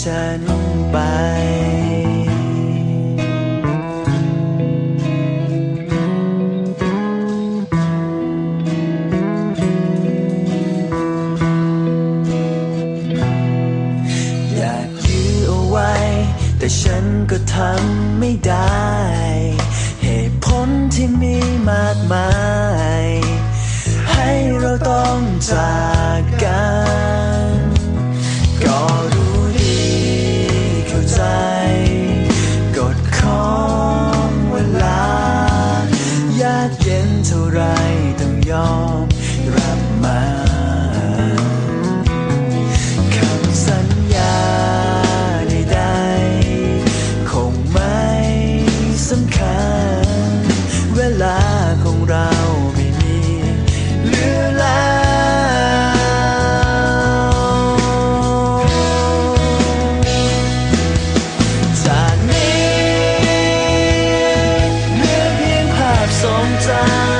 ฉันไป อยากยื้อเอาไว้ แต่ฉันก็ทำไม่ได้ เหตุผลที่มีมากมาย ให้เราต้องจาก ลาของเราไม่มีเหลือแล้วจากนี้เหลือเพียงภาพทรงจำ